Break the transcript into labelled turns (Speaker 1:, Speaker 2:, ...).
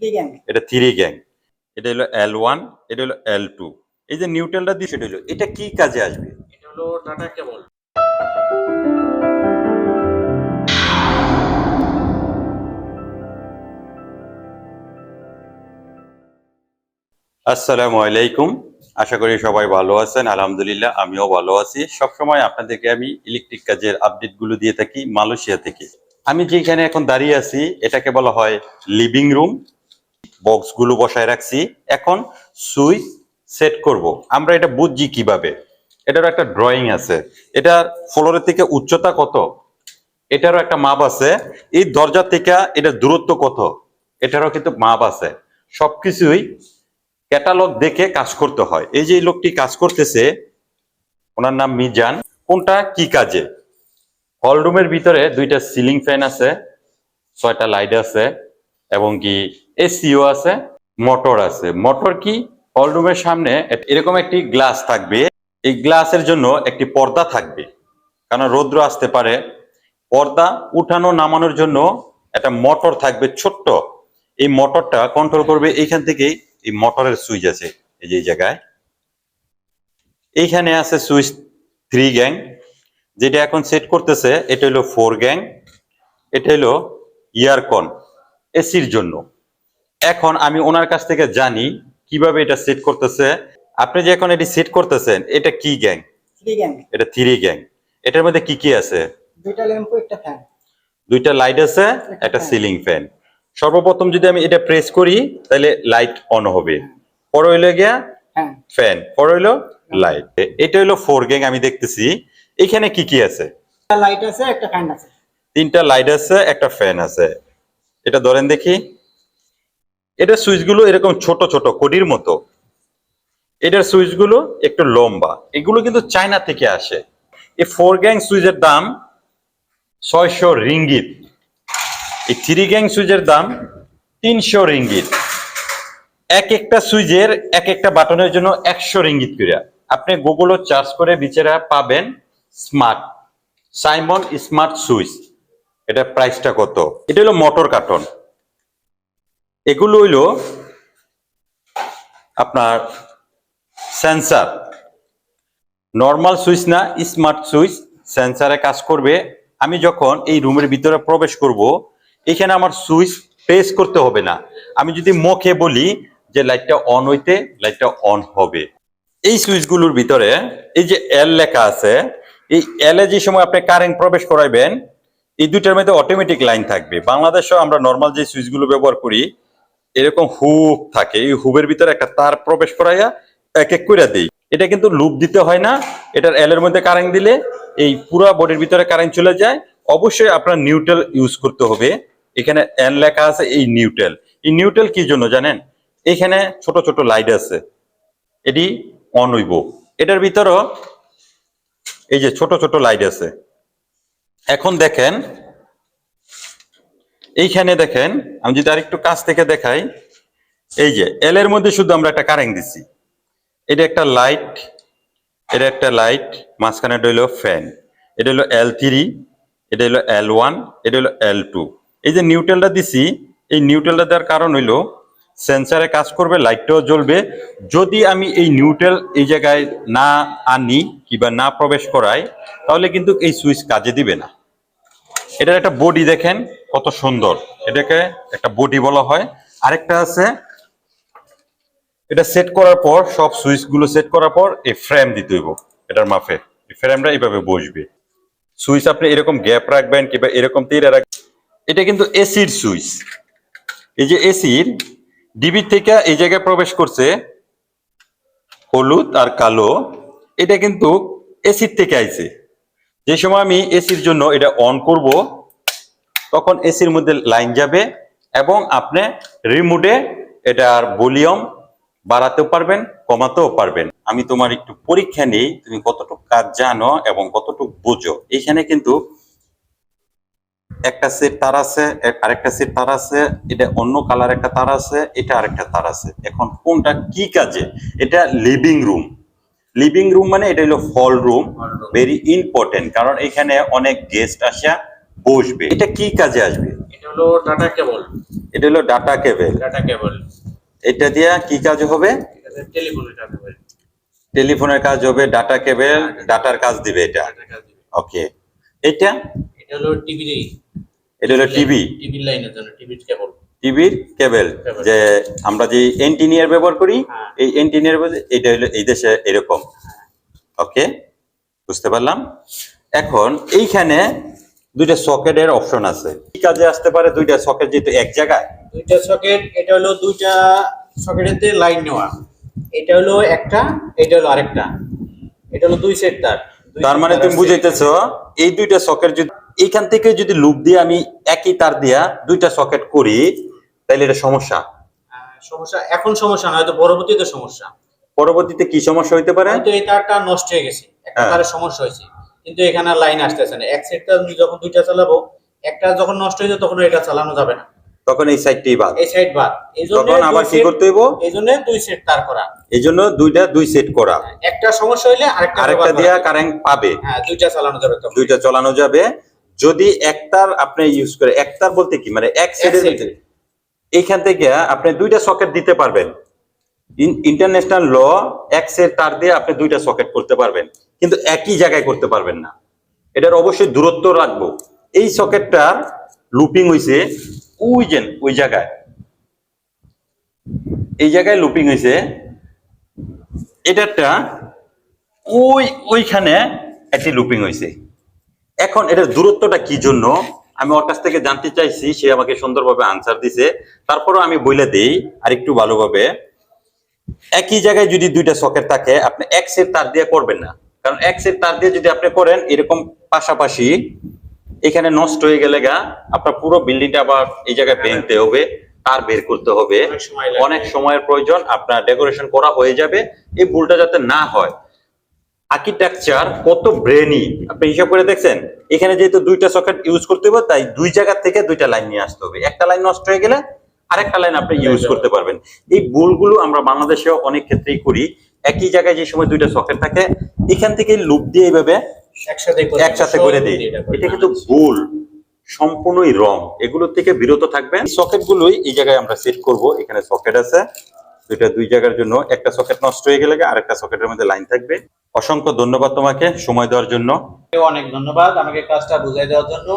Speaker 1: Three gang
Speaker 2: এটা three gang এটা হলো এল ওয়ান এটা হলো এল টু এই যে নিউট্রালটা দিয়ে সেটা হলো এটা কি কাজে আসবে?
Speaker 3: এটা হলো টাটা কেবল।
Speaker 2: আসসালামু আলাইকুম। আশা করি সবাই ভালো আছেন আলহামদুলিল্লাহ আমিও ভালো আছি। সবসময় আপনাদেরকে আমি ইলেকট্রিক কাজের আপডেটগুলো দিয়ে থাকি মালয়েশিয়া থেকে। আমি যেখানে এখন দাঁড়িয়ে আছি এটাকে বলা হয় লিভিং রুম বক্সগুলো বসায় রাখছি। এখন সুইচ সেট করব। আমরা এটা বুঝছি কীভাবে? এটারও একটা ড্রয়িং আছে। এটার ফ্লোরের থেকে উচ্চতা কত? এটারও একটা মাপ আছে। এই দরজা থেকে এটার দূরত্ব কত? এটারও কিন্তু মাপ আছে। সবকিছুই ক্যাটালগ দেখে কাজ করতে হয়। এই যে লোকটি কাজ করতেছে, ওনার নাম মিজান। কোনটা কি কাজে? হল রুমের ভিতরে দুইটা সিলিং ফ্যান আছে, ছয়টা লাইট আছে, এবং কি এসিও আছে, মোটর আছে। মোটর কি? হল রুমের সামনে এরকম একটি গ্লাস থাকবে। এই গ্লাসের জন্য একটি পর্দা থাকবে। কারণ রৌদ্র আসতে পারে। পর্দা উঠানো নামানোর জন্য একটা মোটর থাকবে ছোট্ট। এই মোটরটা কন্ট্রোল করবে এইখান থেকেই এই মোটরের সুইচ আছে এই যে জায়গায়। এইখানে আছে সুইচ থ্রি গ্যাং। যেটা এখন সেট করতেছে, এটা হলো ফোর গ্যাং। এটা হলো ইয়ারকন এসির জন্য। এখন আমি ওনার কাছ থেকে জানি কীভাবে এটা সেট করতেছে। আপনি যে এখন এটি সেট করতেছেন এটা কি গ্যাং?
Speaker 1: Three gang.
Speaker 2: এটা থ্রি গ্যাং। এটার মধ্যে কি কি আছে?
Speaker 1: দুইটা ল্যাম্পো একটা ফ্যান।
Speaker 2: দুইটা লাইট আছে একটা সিলিং ফ্যান। সর্বপ্রথম যদি আমি এটা প্রেস করি তাহলে লাইট অন হবে। পরে হইল গিয়া ফ্যান পরে হইল লাইট এটা হইল ফোর গ্যাং আমি দেখতেছি। এখানে কি কি আছে?
Speaker 1: লাইট আছে একটা ফ্যান আছে।
Speaker 2: তিনটা লাইট আছে একটা ফ্যান আছে। এটা ধরেন দেখি। এটা সুইচগুলো এরকম ছোট ছোট কডির মতো। এটার সুইচগুলো একটু লম্বা। এগুলো কিন্তু চায়না থেকে আসে। এই ফোর গ্যাং সুইচের দাম ছয়শো রিঙ্গিত। এই থ্রি গ্যাং সুইচের দাম তিনশো রিঙ্গিত। এক একটা সুইচের এক একটা বাটনের জন্য একশো রিঙ্গিত করে। আপনি গুগলও চার্জ করে বিচারা পাবেন স্মার্ট সাইমন স্মার্ট সুইচ। এটা প্রাইসটা কত? এটা হলো মোটর কার্টন এগুলো হইল আপনার সেন্সার নর্মাল সুইচ না স্মার্ট সুইচ সেন্সারে কাজ করবে। আমি যখন এই রুমের ভিতরে প্রবেশ করব, এখানে আমার সুইচ প্রেস করতে হবে না। আমি যদি মুখে বলি যে লাইটটা অন হইতে লাইটটা অন হবে। এই সুইচগুলোর ভিতরে এই যে এল লেখা আছে, এই এল যে সময় আপনি কারেন্ট প্রবেশ করাইবেন, এই দুইটার মধ্যে অটোমেটিক লাইন থাকবে। বাংলাদেশেও আমরা নর্মাল যে সুইচগুলো ব্যবহার করি এরকম হুক থাকে, এই হুবের ভিতরে একটা তার প্রবেশ করাইয়া এক এক করে দেই। এটা কিন্তু লুপ দিতে হয় না, এটার এল এর মধ্যে কারেন্ট দিলে এই পুরো বডির ভিতরে কারেন্ট চলে যায়। অবশ্যই আপনার নিউট্রাল ইউজ করতে হবে। এখানে এন লেখা আছে এই নিউট্রাল এই নিউট্রাল কি জন্য জানেন? এখানে ছোট ছোট লাইট আছে। এটি অন হইব। এটার ভিতরও এই যে ছোট ছোট লাইট আছে। এখন দেখেন এইখানে দেখেন, আমি যদি আরেকটু কাছ থেকে দেখাই, এই যে এল এর মধ্যে শুধু আমরা একটা কারেন্ট দিছি। এটা একটা লাইট এটা একটা লাইট মাঝখানে এটা হলো ফ্যান এটা হলো এল থ্রি এটা হলো এল ওয়ান এটা হলো এল টু এই যে নিউট্রালটা দিছি, এই নিউট্রালটা দেওয়ার কারণ হইল সেন্সারে কাজ করবে লাইটটাও জ্বলবে। যদি আমি এই নিউট্রাল এই জায়গায় না আনি কিংবা না প্রবেশ করাই, তাহলে কিন্তু এই সুইচ কাজে দিবে না। এটার একটা বডি দেখেন, কত সুন্দর। এটাকে একটা বডি বলা হয়। আরেকটা আছে, এটা সেট করার পর, সব সুইচগুলো সেট করার পর, এই ফ্রেম দিতে হইব, এটার মাফে এই ফ্রেমটা এইভাবে বসবে। সুইচ আপনি এরকম গ্যাপ রাখবেন কিংবা এরকম তীরে রাখবেন এটা কিন্তু এসির সুইচ। এই যে এসির ডিবি থেকে এই জায়গায় প্রবেশ করছে, হলুদ আর কালো, এটা কিন্তু এসির থেকে আইছে। যে সময় আমি এসির জন্য এটা অন করব, তখন এসির মধ্যে লাইন যাবে এবং আপনি রিমোটে এটার ভলিউম বাড়াতেও পারবেন, কমাতেও পারবেন। আমি তোমার একটু পরীক্ষা নেই, তুমি কতটুকু কাজ জানো এবং কতটুকু বোঝো। এখানে কিন্তু একটা সেট তার আছে আরেকটা সেট তার আছে, এটা অন্য কালার একটা তার আছে, এটা আরেকটা তার আছে। এখন কোনটা কি কাজে? এটা লিভিং রুম লিভিং রুম মানে এটা হলো হল রুম ভেরি ইম্পর্টেন্ট কারণ এখানে অনেক গেস্ট আসা বসবে। এটা কি কাজে আসবে?
Speaker 3: এটা হলো ডাটা কেবল
Speaker 2: এটা হলো ডাটা কেবল
Speaker 3: ডাটা কেবল
Speaker 2: এটা দিয়া কি কাজ হবে?
Speaker 3: টেলিফোনের
Speaker 2: কাজ হবে। ডাটা কেবল ডাটার কাজ দিবে এটা। ওকে এটা?
Speaker 3: এটা হলো টিভি
Speaker 2: এটা হলো টিভি
Speaker 3: টিভি লাইনের জন্য টিভির কেবল
Speaker 2: টিভির কেবল যে আমরা যে এন্টিনিয়ার ব্যবহার করি
Speaker 3: হ্যাঁ।
Speaker 2: এই এন্টিনিয়ার এটা হলো এই দেশে এরকম। ওকে বুঝতে পারলাম? এখন এইখানে দুইটা সকেটের অপশন আছে। কি কাজে আসতে পারে দুইটা সকেট যেহেতু এক জায়গায়?
Speaker 3: দুইটা সকেট এটা হলো দুইটা সকেটেতে লাইন নেওয়া। এটা হলো একটা এটা হলো আরেকটা। এটা হলো দুই সেট তার।
Speaker 2: তার মানে তুমি। বুঝাইতেছ এই দুইটা সকেট যদি এইখান থেকে যদি লুপ দিয়ে আমি একই তার দিয়া দুইটা সকেট করি তাহলে এটা সমস্যা?
Speaker 3: সমস্যা। এখন সমস্যা না হয়তো পরবর্তীতে সমস্যা।
Speaker 2: পরবর্তীতে কি সমস্যা হইতে পারে?
Speaker 3: হয়তো এই তারটা নষ্ট হয়ে গেছে। একটা
Speaker 2: হ্যাঁ।
Speaker 3: তারের সমস্যা হয়েছে। কিন্তু এখানে লাইন আসতেছে না। এক সেটটা যখন দুইটা চালাবো একটা যখন নষ্ট হয়ে যায় তখন এটা চালানো যাবে না।
Speaker 2: তখন এই সাইডটি বাদ।
Speaker 3: এই সাইড বাদ।
Speaker 2: তখন আবার কি করতে হইব?
Speaker 3: এই জন্য দুই সেট তার করা।
Speaker 2: এই জন্য দুইটা দুই সেট করা।
Speaker 3: একটা সমস্যা হইলে আরেকটা
Speaker 2: আরেকটা দিয়া কারেন্ট পাবে।
Speaker 3: হ্যাঁ দুইটা চালানো যাবে তখন।
Speaker 2: দুইটা চালানো যাবে। যদি একটার আপনি ইউজ করে একটার বলতে কি? মানে এক সেটের এইখান থেকে আপনি দুইটা সকেট দিতে পারবেন। ইন্টারন্যাশনাল ল এক সেট তার দিয়ে আপনি দুইটা সকেট করতে পারবেন। কিন্তু একই জায়গায় করতে পারবেন না। এটার অবশ্যই দূরত্ব রাখব। এই সকেটটা লুপিং হইছে ওই যে, ওই জায়গায়। এই জায়গায় লুপিং হইছে। এটারটা ওই, ওইখানে একটি লুপিং হইছে। এখন এটার দূরত্বটা কি জন্য? আমি ওর কাছ থেকে জানতে চাইছি সে আমাকে সুন্দরভাবে আনসার দিছে। তারপরও আমি বলে দিই আর একটু ভালোভাবে। একই জায়গায় যদি দুইটা সকেট থাকে আপনি এক সেট তার দিয়ে করবেন না। কারণ এক সেট তার দিয়ে যদি আপনি করেন এরকম পাশাপাশি এখানে নষ্ট হয়ে গেলে গা আপনার পুরো বিল্ডিংটা আবার এই জায়গায় ভেঙতে হবে তার বের করতে হবে।
Speaker 3: অনেক
Speaker 2: সময়ের প্রয়োজন আপনার ডেকোরেশন করা হয়ে যাবে। এই ভুলটা যাতে না হয়। আর্কিটেকচার কত ব্রেনি আপনি হিসাব করে দেখছেন এখানে যেহেতু দুইটা সকেট ইউজ করতে হবে তাই দুই জায়গা থেকে দুইটা লাইন নিয়ে আসতে হবে। একটা লাইন নষ্ট হয়ে গেলে আরেকটা লাইন আপনি ইউজ করতে পারবেন। এই ভুলগুলো আমরা বাংলাদেশেও অনেক ক্ষেত্রেই করি। একই জায়গায় যে সময় দুইটা সকেট থাকে এখান থেকে লুপ দিয়ে এইভাবে একসাথে করে দিই এটা কিন্তু ভুল সম্পূর্ণই রং এগুলো থেকে বিরত থাকবেন। সকেট গুলোই এই জায়গায় আমরা সেট করব। এখানে সকেট আছে। দুইটা দুই জায়গার জন্য একটা সকেট নষ্ট হয়ে গেলে আরেকটা সকেটের মধ্যে লাইন থাকবে। অসংখ্য ধন্যবাদ তোমাকে সময় দেওয়ার জন্য।
Speaker 3: অনেক ধন্যবাদ আমাকে কাজটা বুঝাই দেওয়ার জন্য।